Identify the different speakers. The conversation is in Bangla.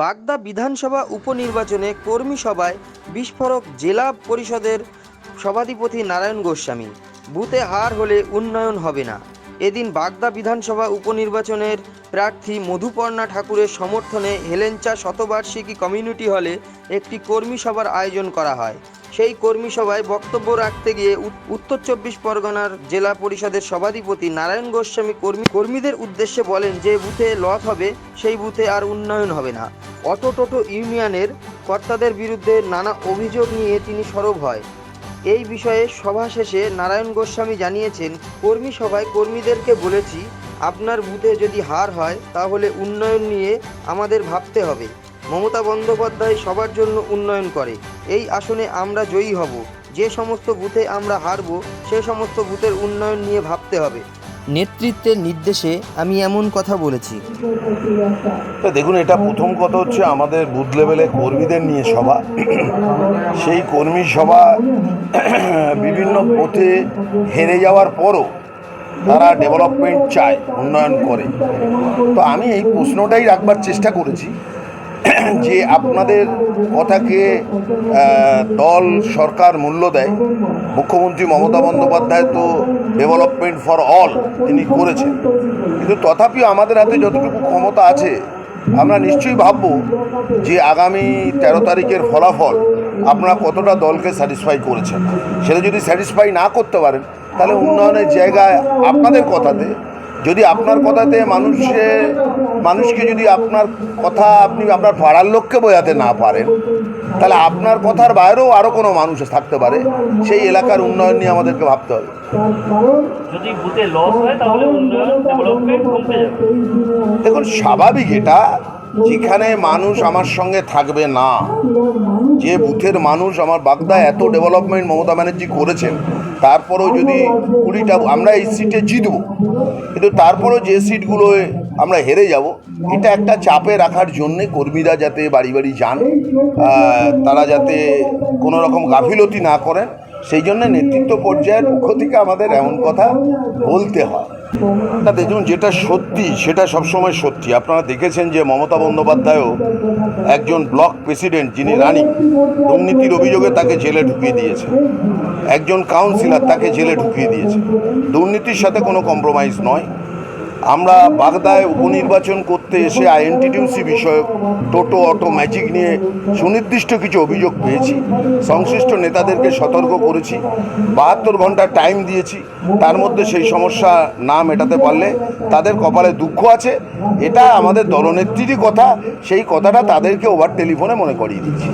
Speaker 1: বাগদা বিধানসভা উপনির্বাচনে কর্মী সভায় বিস্ফোরক জেলা পরিষদের সভাধিপতি নারায়ণ গোস্বামী। বুথে হার হলে উন্নয়ন হবে না। এদিন বাগদা বিধানসভা উপনির্বাচনের প্রার্থী মধুপর্ণা ঠাকুরের সমর্থনে হেলেঞ্চা শতবার্ষিকী কমিউনিটি হলে একটি কর্মী সভার আয়োজন করা হয়। সেই কর্মী সভায় বক্তব্য রাখতে গিয়ে উত- উত্তর চব্বিশ পরগনার জেলা পরিষদের সভাধিপতি নারায়ণ গোস্বামী কর্মী কর্মীদের উদ্দেশ্যে বলেন, যে বুথে লস হবে, সেই বুথে আর উন্নয়ন হবে না। অটো টোটো ইউনিয়নের কর্তাদের বিরুদ্ধে নানা অভিযোগ নিয়ে তিনি সরব হয়। এই বিষয়ে সভা শেষে নারায়ণ গোস্বামী জানিয়েছেন, কর্মী সভায় কর্মীদেরকে বলেছি, আপনার বুথে যদি হার হয়, তাহলে উন্নয়ন নিয়ে আমাদের ভাবতে হবে। মমতা বন্দ্যোপাধ্যায় সবার জন্য উন্নয়ন করে। এই আসনে আমরা জয়ী হব। যে সমস্ত বুথে আমরা হারব, সে সমস্ত বুথের উন্নয়ন নিয়ে ভাবতে হবে। নেতৃত্বের নির্দেশে আমি এমন কথা বলেছি।
Speaker 2: দেখুন, এটা প্রথম কথা হচ্ছে আমাদের বুথ লেভেলে কর্মীদের নিয়ে সভা। সেই কর্মী সভা বিভিন্ন পথে হেরে যাওয়ার পরও তারা ডেভেলপমেন্ট চায়, উন্নয়ন করে। তো আমি এই প্রশ্নটাই রাখবার চেষ্টা করেছি। যে আপনাদের কথাকে দল, সরকার মূল্য দেয়, মুখ্যমন্ত্রী মমতা বন্দ্যোপাধ্যায় তো ডেভেলপমেন্ট ফর অল তিনি করেছেন। কিন্তু তথাপিও আমাদের হাতে যতটুকু ক্ষমতা আছে, আমরা নিশ্চয়ই ভাবব যে আগামী তেরো তারিখের ফলাফল আপনারা কতটা দলকে স্যাটিসফাই করেছেন। সেটা যদি স্যাটিসফাই না করতে পারেন, তাহলে উন্নয়নের জায়গায় আপনাদের কথাতে যদি আপনার কথাতে মানুষে মানুষকে যদি আপনার কথা আপনি আপনার পাড়ার লোককে বোঝাতে না পারেন তাহলে আপনার কথার বাইরেও আরও কোনো মানুষ থাকতে পারে। সেই এলাকার উন্নয়ন নিয়ে আমাদেরকে ভাবতে হবে। দেখুন স্বাভাবিক এটা। যেখানে মানুষ আমার সঙ্গে থাকবে না। যে বুথের মানুষ আমার বাগদা এত ডেভেলপমেন্ট মমতা ব্যানার্জি করেছেন, তারপরেও যদি কুড়িটা আমরা এই সিটে জিতব, কিন্তু তারপরেও যে সিটগুলোয় আমরা হেরে যাব, এটা একটা চাপে রাখার জন্যে কর্মীরা যাতে বাড়ি বাড়ি যান তারা যাতে কোনো রকম গাফিলতি না করেন সেই জন্য নেতৃত্ব পর্যায়ের পক্ষ থেকে আমাদের এমন কথা বলতে হয়। না, দেখুন, যেটা সত্যি, সেটা সবসময় সত্যি। আপনারা দেখেছেন যে মমতা বন্দ্যোপাধ্যায়ও একজন ব্লক প্রেসিডেন্ট, যিনি রানী, দুর্নীতির অভিযোগে তাকে জেলে ঢুকিয়ে দিয়েছে। একজন কাউন্সিলর তাকে জেলে ঢুকিয়ে দিয়েছে। দুর্নীতির সাথে কোনো কম্প্রোমাইজ নয়। আমরা বাগদায় উপনির্বাচন করতে এসে আইএনটিটিউসি বিষয়ক টোটো, অটো, ম্যাজিক নিয়ে সুনির্দিষ্ট কিছু অভিযোগ পেয়েছি। সংশ্লিষ্ট নেতাদেরকে সতর্ক করেছি। বাহাত্তর ঘণ্টা টাইম দিয়েছি। তার মধ্যে সেই সমস্যা না মেটাতে পারলে তাদের কপালে দুঃখ আছে। এটা আমাদের দলনেত্রীরই কথা। সেই কথাটা তাদেরকে ওভার টেলিফোনে মনে করিয়ে দিচ্ছি